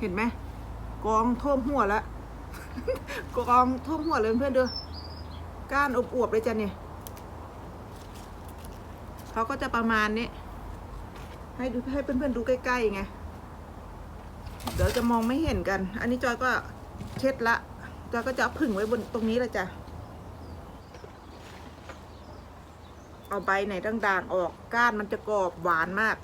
เห็นไหมกองท่วมหัวแล้วกองท่วมหัวเลยเพื่อนๆดูก้านอวบเลยจ้ะเนี่ยเขาก็จะประมาณนี้ให้ดูให้เพื่อนๆดูใกล้ๆไงเดี๋ยวจะมองไม่เห็นกัน อันนี้จอยก็เช็ดละจอยก็จะเอาผึ่งไว้บนตรงนี้เลยจ้ะเอาใบไหนด่างๆออกก้านมันจะกรอบหวานมาก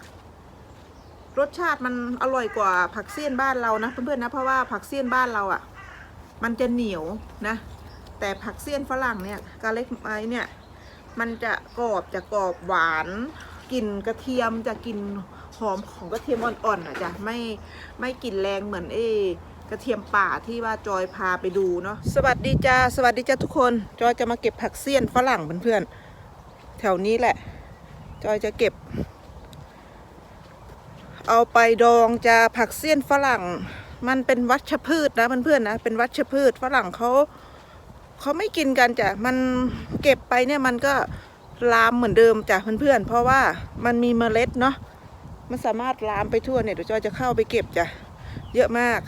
รสชาติมันอร่อยกว่าผักเสี้ยนบ้านเรานะเพื่อนๆนะเพราะว่าผักเสี้ยนบ้านเราอะ่ะ มันจะเหนียวนะ แต่ผักเสี้ยนฝรั่งเนี่ยกาเล็กไม้เนี่ยมันจะกรอบจะกรอบหวานกลิ่นกระเทียมจะกลิ่นหอมของกระเทียมอ่อนๆอะจ้ะไม่ไม่กลิ่นแรงเหมือนเอกระเทียมป่าที่ว่าจอยพาไปดูเนาะสวัสดีจ้าสวัสดีจ้าทุกคน จอยจะมาเก็บผักเสี้ยนฝรั่งเพื่อนๆแถวนี้แหละ จอยจะเก็บ เอาไปดองจะผักเสี้ยนฝรั่ง มันเป็นวัชพืชนะเพื่อนๆนะเป็นวัชพืชฝรั่งเขาเขาไม่กินกันจ้ะมันเก็บไปเนี่ยมันก็ลามเหมือนเดิมจ้ะเพื่อนๆเพราะว่ามันมีเมล็ดเนาะมันสามารถลามไปทั่วเนี่ยเดี๋ยวจอยจะเข้าไปเก็บจ้ะเยอะมาก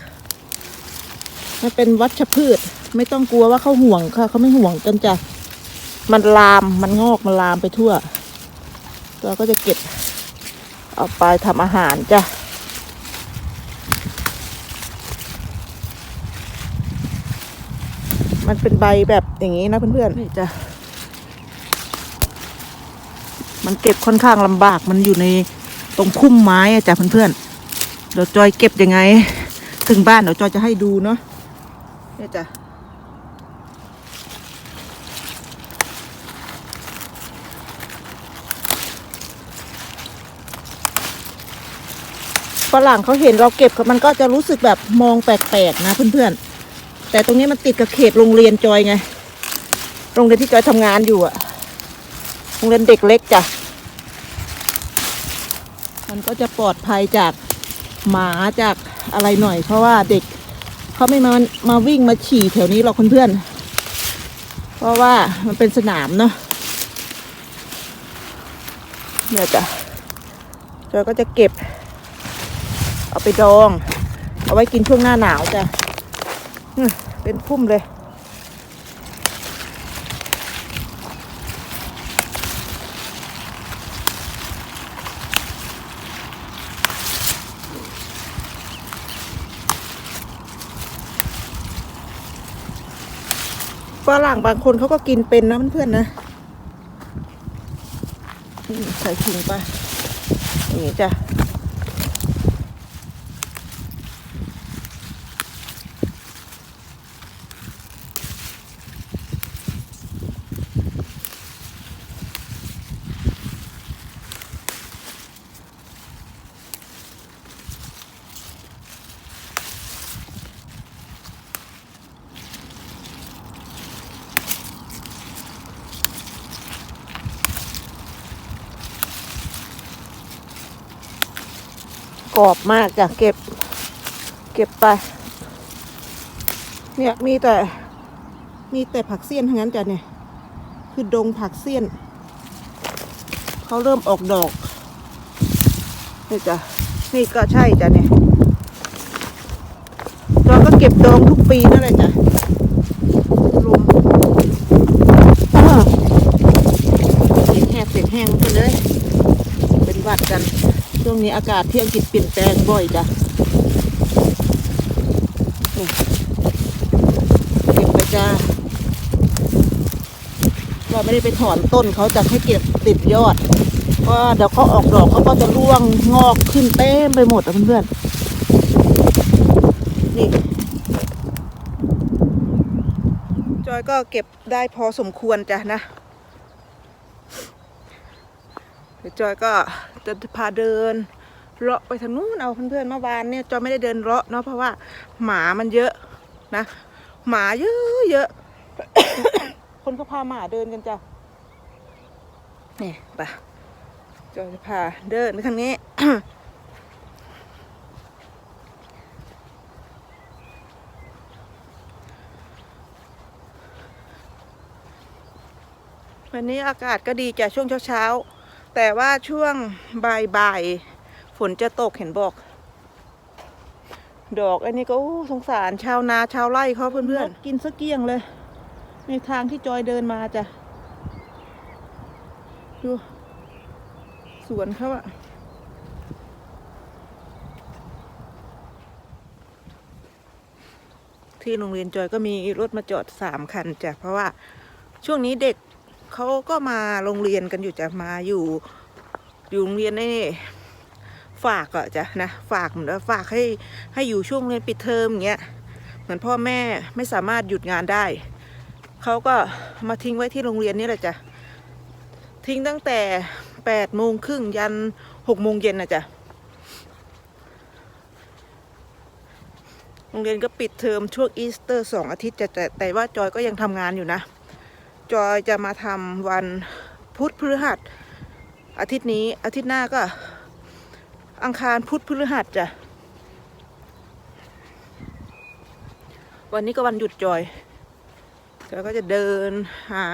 มันเป็นวัชพืช ไม่ต้องกลัวว่าเขาห่วงค่ะเขาไม่ห่วงกันจ้ะมันลามมันงอกมันลามไปทั่วเราก็จะเก็บ เอาไปทำอาหารจ้ะมันเป็นใบแบบอย่างนี้นะเพื่อนๆนี่จ้ะมันเก็บค่อนข้างลำบากมันอยู่ในตรงพุ่มไม้อะจ้ะเพื่อนๆเดี๋ยวจอยเก็บยังไง ถึงบ้านเดี๋ยวจอยจะให้ดูเนาะเนี่ยจ้ะ ฝรั่งเขาเห็นเราเก็บมันก็จะรู้สึกแบบมองแปลกๆนะเพื่อนๆ แต่ตรงนี้มันติดกับเขตโรงเรียนจอยไง โรงเรียนที่จอยทำงานอยู่อะโรงเรียนเด็กเล็กจ้ะ มันก็จะปลอดภัยจากหมาจากอะไรหน่อย เพราะว่าเด็กเขาไม่มามาวิ่งมาฉี่แถวนี้หรอกเพื่อนๆ เพราะว่ามันเป็นสนามเนาะเนี่ยจ้ะจอยก็จะเก็บ เอาไปดอง เอาไว้กินช่วงหน้าหนาวจ้ะเป็นพุ่มเลย ฝรั่งบางคนเขาก็กินเป็นนะเพื่อนๆนะใส่ถุงไปอย่างนี้จ้ะ กรอบมากจ้ะเก็บ เก็บไป เนี่ยมีแต่ มีแต่ผักเสี้ยนทั้งนั้นจ้ะเนี่ย คือดงผักเสี้ยน เขาเริ่มออกดอก นี่จ้ะ นี่ก็ใช่จ้ะเนี่ย เราก็เก็บดองทุกปีนั่นแหละจ้ะลมอ้าวเสียงแหบเสียงแห้งไปเลยเป็นวัดกัน นี้อากาศที่อังกฤษเปลี่ยนแปลงบ่อยจ้ะเก็บไปจ้าเราไม่ได้ไปถอนต้นเขาจะให้เก็บติดยอดเพราะเดี๋ยวเขาออกดอกเขาก็จะร่วงงอกขึ้นเต็มไปหมดอะเพื่อนๆนี่จอยก็เก็บได้พอสมควรจ้ะนะ เดี๋ยวจอยก็จะพาเดินเลาะไปทางนู้นเอาเพื่อนๆเมื่อวานเนี่ยจอยไม่ได้เดินเลาะเนาะเพราะว่าหมามันเยอะนะ หมาเยอะเยอะ คนเขาพาหมาเดินกันจ้ะนี่ไปจอยจะพาเดินไปทางนี้วันนี้อากาศก็ดีจ้ะช่วงเช้าๆ แต่ว่าช่วงบ่ายๆฝนจะตกเห็นบอก ดอกอันนี้ก็สงสารชาวนาชาวไร่เขาเพื่อนๆ กินสกเกี้ยงเลยในทางที่จอยเดินมาจ้ะ ดู สวนเขาอะที่โรงเรียนจอยก็มีรถมาจอดสามคันจ้ะ เพราะว่าช่วงนี้เด็ก เขาก็มาโรงเรียนกันอยู่จะมาอยู่อยู่โรงเรียนนี่ฝากอะจ้ะนะฝากเหมือนว่าฝากให้ให้อยู่ช่วงเรียนปิดเทอมอย่างเงี้ยเหมือนพ่อแม่ไม่สามารถหยุดงานได้เขาก็มาทิ้งไว้ที่โรงเรียนนี่แหละจ้ะทิ้งตั้งแต่แปดโมงครึ่งยันหกโมงเย็นนะจ๊ะโรงเรียนก็ปิดเทอมช่วงอีสเตอร์สองอาทิตย์จะแต่ว่าจอยก็ยังทำงานอยู่นะ จอยจะมาทำวันพุธพฤหัส อาทิตย์นี้อาทิตย์หน้าก็ อังคารพุธพฤหัสจ้ะวันนี้ก็วันหยุดจอยจอยก็จะเดินหา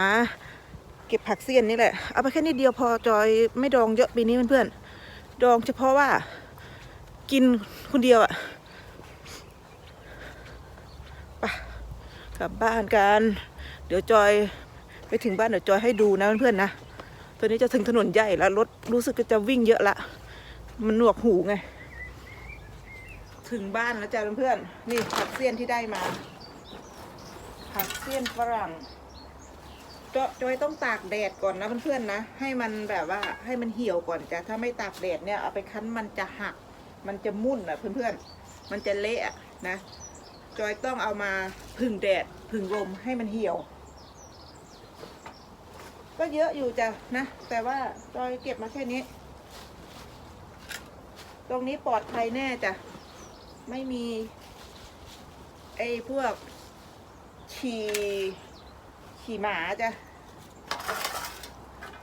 เก็บผักเสี้ยนนี่แหละ เอาไปแค่นิดเดียวพอจอยไม่ดองเยอะปีนี้เพื่อนๆ ดองเฉพาะว่ากินคนเดียวอะไปกลับบ้านกัน เดี๋ยวจอย ไปถึงบ้านเดี๋ยวจอยให้ดูนะเพื่อนๆนะตอนนี้จะถึงถนนใหญ่แล้วรถรู้สึกก็จะวิ่งเยอะละ มันหนวกหูไง ถึงบ้านแล้วจ้ะเพื่อนๆนี่ผักเสี้ยนที่ได้มาผักเสี้ยนฝรั่งจอจอยต้องตากแดดก่อนนะเพื่อนๆนะ ให้มันแบบว่าให้มันเหี่ยวก่อนจ้ะถ้าไม่ตากแดดเนี่ยเอาไปคั้นมันจะหัก มันจะมุ่นอะเพื่อนๆ มันจะเละอะนะ จอยต้องเอามาพึ่งแดดพึ่งลมให้มันเหี่ยว ก็เยอะอยู่จ้ะนะ แต่ว่าจอยเก็บมาแค่นี้ ตรงนี้ปลอดภัยแน่จ้ะ ไม่มี ไอ้พวกฉี่ขี่หมาจ้ะ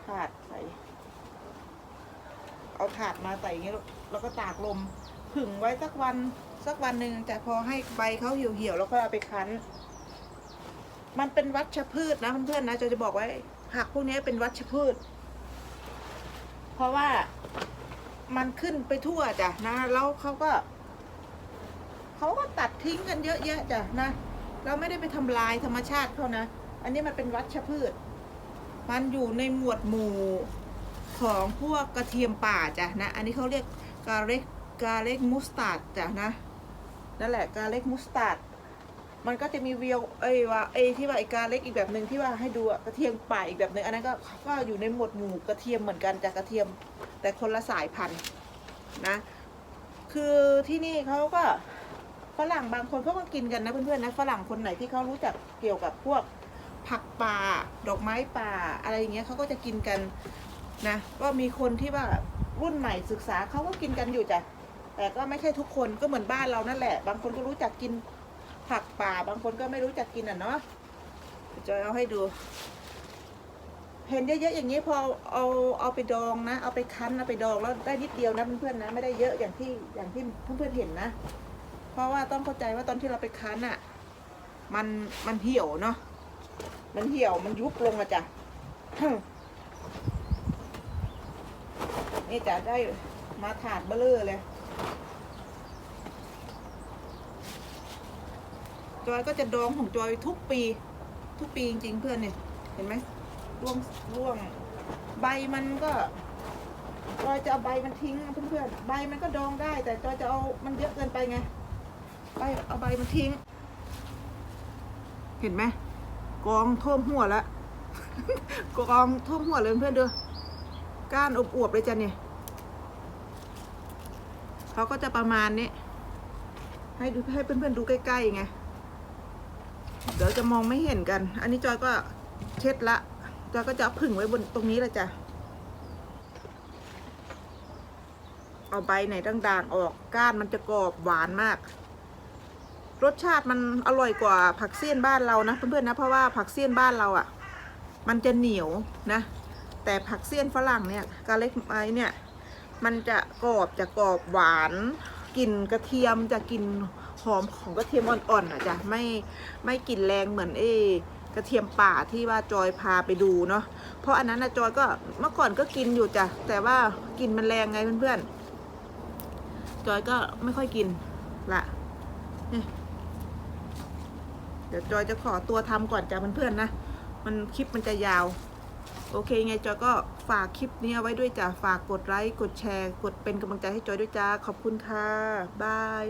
ถาดใส่เอาถาดมาใส่อย่างเงี้ยแล้วก็ตากลมผึ่งไว้สักวันสักวันหนึ่งจะพอให้ใบเขาเหี่ยวๆแล้วก็เอาไปคั้น มันเป็นวัชพืชนะเพื่อนๆนะจะจะบอกไว้ ผักพวกนี้เป็นวัชพืช เพราะว่ามันขึ้นไปทั่วจ้ะนะแล้วเขาก็เขาก็ตัดทิ้งกันเยอะแยะจ้ะนะ เราไม่ได้ไปทำลายธรรมชาติเขานะ อันนี้มันเป็นวัชพืช มันอยู่ในหมวดหมู่ของพวกกระเทียมป่าจ้ะนะ อันนี้เขาเรียกกาเล็กกาเล็กมุสตาร์ดจ้ะนะ นั่นแหละกาเล็กมุสตาร์ด มันก็จะมีเวียวเอ้ว่าเอที่ว่าไอการเล็กอีกแบบหนึ่งที่ว่าให้ดูอะกระเทียมป่าอีกแบบหนึ่งอันนั้นก็ก็อยู่ในหมวดหมู่กระเทียมเหมือนกันจากกระเทียมแต่คนละสายพันธุ์นะ คือที่นี่เขาก็ฝรั่งบางคนเขาก็กินกันนะเพื่อนๆนะฝรั่งคนไหนที่เขารู้จักเกี่ยวกับพวกผักป่าดอกไม้ป่าอะไรอย่างเงี้ยเขาก็จะกินกันนะก็มีคนที่ว่ารุ่นใหม่ศึกษาเขาก็กินกันอยู่จ้ะแต่ก็ไม่ใช่ทุกคนก็เหมือนบ้านเรานั่นแหละ บางคนก็รู้จักกิน ผักป่าบางคนก็ไม่รู้จักกินอะเนาะจอยเอาให้ดู เห็นเยอะๆอย่างนี้พอเอาเอาไปดองนะ เอาไปคั้นเอาไปดองแล้วได้นิดเดียวนะเพื่อนๆนะไม่ได้เยอะอย่างที่อย่างที่เพื่อนๆเห็นนะ เพราะว่าต้องเข้าใจว่าตอนที่เราไปคั้นอะ มันมันเหี่ยวเนาะมันเหี่ยวมันยุบลงอะจ้ะนี่จะได้มาถาดเบลอเลย จอยก็จะดองของจอยทุกปี ทุกปีจริงๆเพื่อนเนี่ยเห็นไหมร่วงร่วง ใบมันก็จอยจะเอาใบมันทิ้งนเพื่อนๆใบมันก็ดองได้ แต่จอยจะเอามันเยอะเกินไปไงใบเอาใบมันทิ้ง เห็นไหมกองท่วมหัวแล้วกองท่วมหัวเลยเพื่อนๆดูก้านอวบๆเลยจ้ะเนี่ยเขาก็จะประมาณนี้ให้ดูให้เพื่อนๆดูใกล้ๆไง เดี๋ยวจะมองไม่เห็นกัน อันนี้จอยก็เช็ดละ จอยก็จะเอาผึ่งไว้บนตรงนี้เลยจ้ะ เอาใบไหนด่างๆออก ก้านมันจะกรอบหวานมาก รสชาติมันอร่อยกว่าผักเสี้ยนบ้านเรานะเพื่อนๆนะ เพราะว่าผักเสี้ยนบ้านเราอะ่ะ มันจะเหนียวนะ แต่ผักเสี้ยนฝรั่งเนี่ยกาเล็กไม้เนี่ย มันจะกรอบจะกรอบหวาน กลิ่นกระเทียมจะกลิ่น อมของกระเทียมอ่อนๆอะจ้ะไม่ไม่กลิ่นแรงเหมือนเอกระเทียมป่าที่ว่าจอยพาไปดูเนาะเพราะอันนั้นนะจอยก็เมื่อก่อนก็กินอยู่จ้ะแต่ว่ากลิ่นมันแรงไงเพื่อนๆ จอยก็ไม่ค่อยกินละเดี๋ยวจอยจะขอตัวทำก่อนจ้ะเพื่อนๆนะมันคลิปมันจะยาว โอเคไงจอยก็ฝากคลิปนี้ไว้ด้วยจ้ะฝากกดไลค์กดแชร์ กดเป็นกำลังใจให้จอยด้วยจ้าขอบคุณค่ะบาย